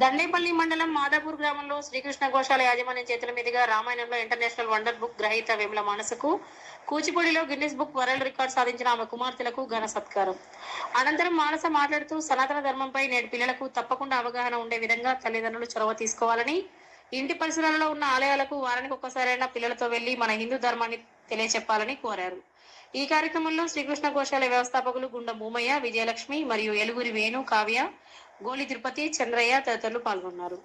దండేపల్లి మండలం మాదాపూర్ గ్రామంలో శ్రీకృష్ణ గోశాల యాజమాన్యం చేతుల మీదుగా రామాయణంలో ఇంటర్నేషనల్ వండర్ బుక్ గ్రహీత వేముల మనసుకు కూచిపూడిలో గిన్నిస్ బుక్ వరల్డ్ రికార్డ్ సాధించిన ఆమె కుమార్తెలకు ఘన సత్కారం. అనంతరం మానస మాట్లాడుతూ సనాతన ధర్మంపై నేటి పిల్లలకు తప్పకుండా అవగాహన ఉండే విధంగా తల్లిదండ్రులు చొరవ తీసుకోవాలని ఇంటి పరిసరాలలో ఉన్న ఆలయాలకు వారానికి ఒక్కసారైనా పిల్లలతో వెళ్ళి మన హిందూ ధర్మాన్ని తెలియచెప్పాలని కోరారు. ఈ కార్యక్రమంలో శ్రీకృష్ణ గోశాల వ్యవస్థాపకులు గుండ భూమయ్య విజయలక్ష్మి మరియు ఎలుగురి వేణు కావ్య గోలి తిరుపతి చంద్రయ్య తదితరులు పాల్గొన్నారు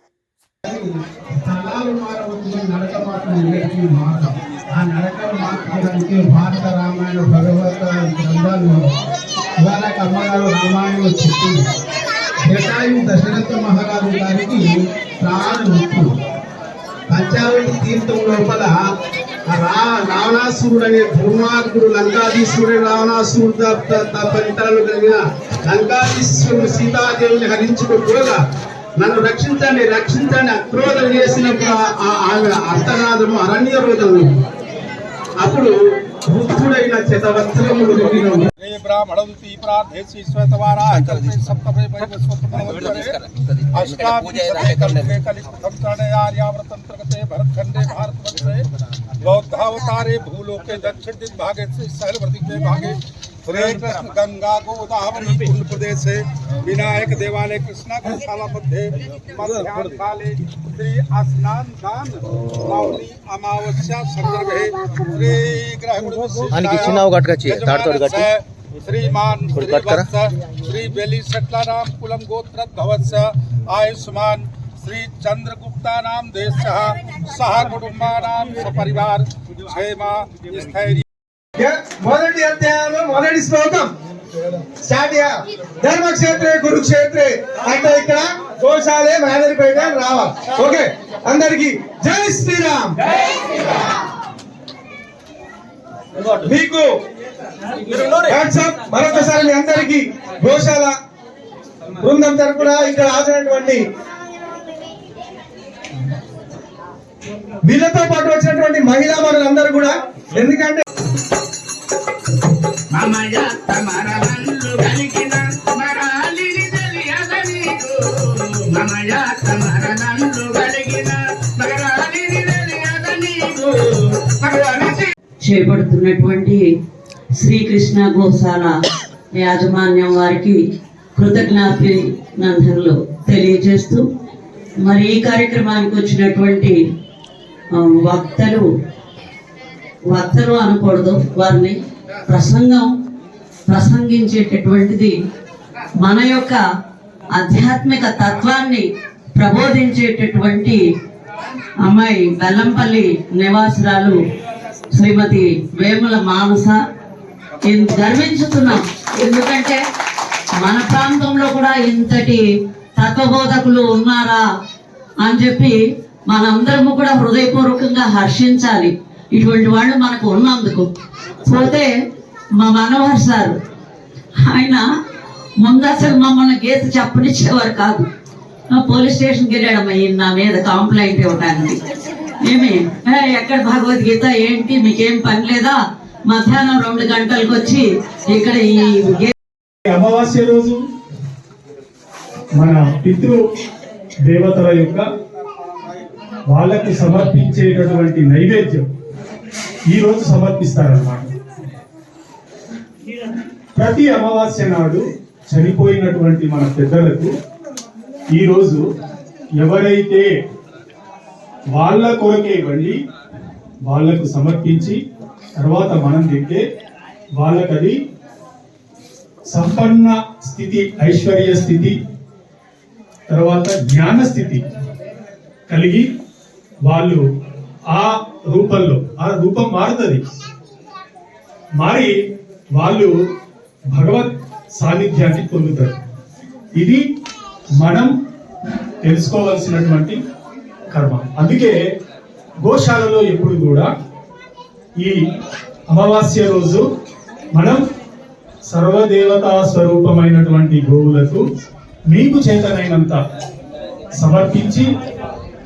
ఆ నడక మార్చడానికి భారత రామాయణ భగవత గ్రంథాలు ఇవాళ రామాయణం చెప్పింది జటాయు దశరథ మహారాజు గారికి ప్రాణ ముఖ్యం తీర్థం లోపల రా రావణాసురుడు అనే దుర్మార్గుడు లంకాధీశ్వరుడు రావణాసురుడు ద- ద- ఫలితాలు కలిగిన లంకాధీశ్వరుడు సీతాదేవిని హరించుకోగా నన్ను రక్షించండి రక్షించండి అక్రోధం చేసినప్పుడు ఆ- ఆమె అర్థనాదము అరణ్య రోజు అప్పుడు వృద్ధుడైన శతవత్సరములు सर्वे ब्राह्मणवती बौद्धावतारे भूलोके दक्षिण दिन भागे भागे। हरे कृष्ण गंगा गोदावरी प्रदेश। से विनायक देवालय कृष्णा गौशाला मध्य मध्यान्हकाले श्री स्नान दान। मौनी अमावस्या संदर्भ। है श्री ग्रह घाट का चाहिए गाठकाची ताडतोड गाठी श्रीमान थोड़ी कट करा। श्री बेली शटलाराम कुलम गोत्र भवत्स आयुष्मान श्री चंद्रगुप्ता नाम देश सह कुटुंबानां सपरिवार क्षेमा स्थैर्य మొదటి అధ్యాయంలో మొదటి శ్లోకం స్టార్ట్ చేయ ధర్మక్షేత్రే కురుక్షేత్రే అంటే ఇక్కడ గోశాలే మేదరిపేట అని రావాలి ఓకే అందరికి జై శ్రీరామ్ మీకు వాట్సాప్ మరొకసారి మీ అందరికి గోశాల బృందం తరపున ఇక్కడ హాజరైనటువంటి వీళ్ళతో పాటు వచ్చినటువంటి మహిళా మనులందరూ కూడా ఎందుకంటే చేపడుతున్నటువంటి శ్రీకృష్ణ గోశాల యాజమాన్యం వారికి కృతజ్ఞాభినందనలు తెలియజేస్తూ మరి ఈ కార్యక్రమానికి వచ్చినటువంటి వక్తలు వక్తలు అనకూడదు వారిని ప్రసంగం ప్రసంగించేటటువంటిది మన యొక్క ఆధ్యాత్మిక తత్వాన్ని ప్రబోధించేటటువంటి అమ్మాయి బెల్లంపల్లి నివాసురాలు శ్రీమతి వేముల మానస మేము గర్వించుతున్నాం ఎందుకంటే మన ప్రాంతంలో కూడా ఇంతటి తత్వబోధకులు ఉన్నారా అని చెప్పి మనందరము కూడా హృదయపూర్వకంగా హర్షించాలి. ఇటువంటి వాళ్ళు మనకు ఉన్నందుకు. పోతే మా మనోహర్ సార్ ఆయన ముందు అసలు మమ్మల్ని గీత చెప్పనిచ్చేవారు కాదు. పోలీస్ స్టేషన్కి వెళ్ళాడమ్మ ఈయన నా మీద కంప్లైంట్ ఇవ్వడానికి ఏమి? ఎక్కడ భగవద్గీత? ఏంటి? మీకేం పని లేదా? మధ్యాహ్నం రెండు గంటలకు వచ్చి ఇక్కడ ఈ అమావాస్య రోజు మన పితృ దేవతల యొక్క వాళ్ళకు సమర్పించేటటువంటి నైవేద్యం ఈ రోజు సమర్పిస్తారన్నమాట. ప్రతి అమావాస్య నాడు చనిపోయినటువంటి మన పెద్దలకు ఈరోజు ఎవరైతే వాళ్ళ కొరకే ఇవ్వండి వాళ్ళకు సమర్పించి తర్వాత మనం తింటే వాళ్ళకది సంపన్న స్థితి ఐశ్వర్య స్థితి తర్వాత జ్ఞాన స్థితి కలిగి వాళ్ళు ఆ రూపంలో ఆ రూపం మారుతుంది. మారి వాళ్ళు భగవత్ సాన్నిధ్యాన్ని పొందుతారు. ఇది మనం తెలుసుకోవాల్సినటువంటి కర్మ. అందుకే గోశాలలో ఎప్పుడు కూడా ఈ అమావాస్య రోజు మనం సర్వదేవతా స్వరూపమైనటువంటి గోవులకు మీకు చేతనైనంత సమర్పించి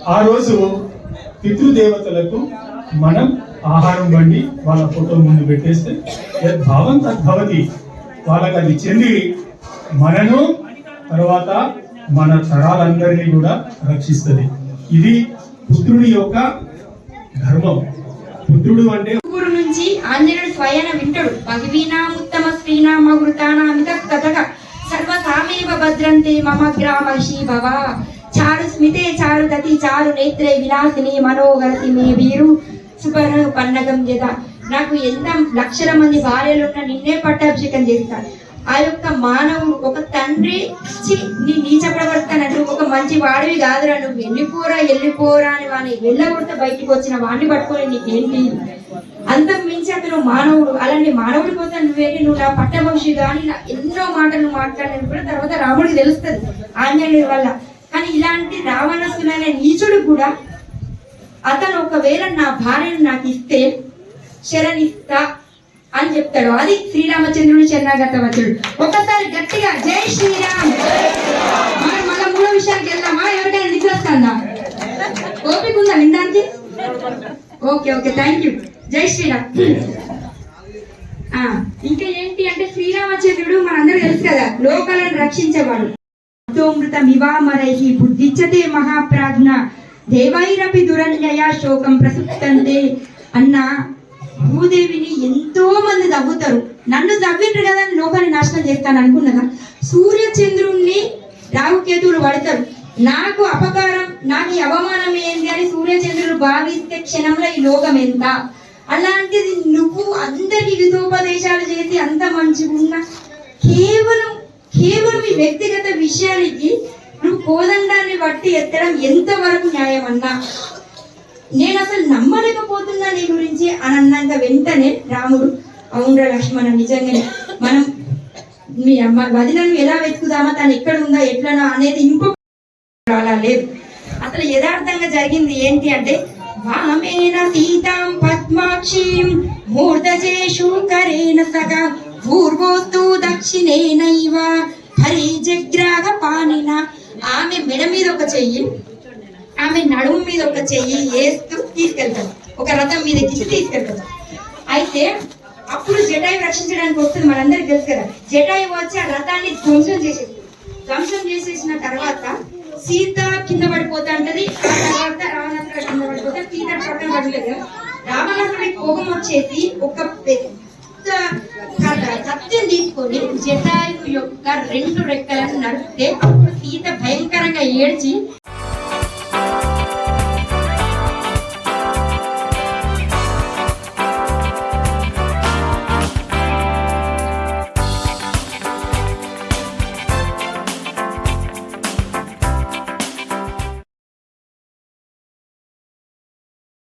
ఆ రోజు పితృదేవతలకు మనం ఆహారం వండి వాళ్ళ ఫోటో ముందు పెట్టేస్తే యద్భావం తద్భవతి. వాళ్ళకి అది చెంది మనను తర్వాత మన తరాలందరినీ కూడా రక్షిస్తుంది. ఇది పుత్రుడి యొక్క ధర్మం. పుత్రుడు అంటే ఊరు నుంచి ఆంజనేయుడు స్వయన వింటడు. భగవీనాముత్తమ శ్రీనామృతానామిత కథక. సర్వసామేవ భద్రంతే మమ గ్రామశీ భవ చారు స్మితే చారు గతి చారు నేత్రే విలాసిని మనోగరతి మే వీరు. సుపర్ణ పన్నగం జద. నాకు ఎంత లక్షల మంది భార్యలు ఉన్న నిన్నే పట్టాభిషేకం చేస్తాను ఆ యొక్క మానవుడు ఒక తండ్రి నీ నీచ ప్రవర్తన మంచి వాడివి కాదురా నువ్వు వెళ్ళిపోరా వెళ్ళిపోరా అని వాడిని వెళ్ళగొడితే బయటికి వచ్చిన వాడిని పట్టుకొని నీకేంటి? అంతకు మించి అతను మానవుడు. అలాంటి మానవుడి కోసం నువ్వేంటి నువ్వు నా పట్టభవిష్య కానీ నా ఎన్నో మాటలు మాట్లాడినవి కూడా తర్వాత రాముడికి తెలుస్తుంది ఆంజనేయుడి వల్ల. కానీ ఇలాంటి రావణసులైన నీచుడు కూడా అతను ఒకవేళ నా భార్యను నాకు ఇస్తే శరణిస్తా అని చెప్తాడు. అది శ్రీరామచంద్రుడు శరణాగత వచ్చుడు ఒకసారి గట్టిగా జై శ్రీరామ్. మూడో విషయానికి వెళ్దామా? ఎవరికైనా నిద్ర వస్తుందా ఓపిక ఉందా వినడానికి? Okay okay thank you Jai Sriram. ఆ, ఇంకా ఏంటి అంటే శ్రీరామచంద్రుడు మనందరూ తెలుసు కదా లోకాలను రక్షించేవాడు. తోమృత మివామరై బుద్ధిచ్చతే మహాప్రాజ్ఞ. దేవైరపి దురన్యయ శోకం ప్రసుప్తంతే అన్న భూదేవిని ఎంతో మంది తవ్వుతారు నన్ను తవ్విండ్రు కదా లోకాన్ని నాశనం చేస్తాను అనుకున్నదా సూర్య చంద్రుణ్ణి రాహుకేతువులు పడతారు. నాకు అపకారం నాకు అవమానం ఏంది అని సూర్య చంద్రుడు భావిస్తే క్షణంలో ఈ లోకం ఎంత? అలాంటిది నువ్వు అందరికి హితోపదేశాలు చేసి అంత మంచిగున్నా? కేవలం కేవలం ఈ వ్యక్తిగత విషయానికి నువ్వు కోదండాన్ని బట్టి ఎత్తడం ఎంతవరకు న్యాయం అన్నా నేను అసలు నమ్మలేకపోతున్నా నీ గురించి అని అన్నాక వెంటనే రాముడు అవునరా లక్ష్మణ నిజంగానే మనం మీ అమ్మ వదినను ఎలా వెతుకుదామా? తను ఎక్కడ ఉందా? ఎట్లనో అనేది ఇంకొక అలా లేదు. అసలు యథార్థంగా జరిగింది ఏంటి అంటే వామేన సీతాం పద్మాక్షీం మూర్ధజేషు కరేణ సగ పూర్వోత్తు దక్షిణేనైవ హరి జగ్రాగ పానిన ఆమె మెడ మీద ఒక చెయ్యి ఆమె నడుము మీద ఒక చెయ్యి వేస్తూ తీసుకెళ్తాడు ఒక రథం మీద ఎక్కించి తీసుకెళ్తాడు అయితే అప్పుడు జటాయు రక్షించడానికి వస్తుంది మనందరికి తెలుసు కదా. జటాయు వచ్చి ఆ రథాన్ని ధ్వంసం చేసేది ధ్వంసం చేసేసిన తర్వాత సీత కింద పడిపోతా ఉంటది. ఆ తర్వాత రావణాసుడు కింద పడిపోతే. సీత పక్కన పడలేదు. కదా రావణాసుడికి కోపం వచ్చేసి ఒక పెద్ద కర్ర- కత్తిని తీసుకొని జటాయు యొక్క రెండు రెక్కలను నరికితే అప్పుడు సీత భయంకరంగా ఏడ్చి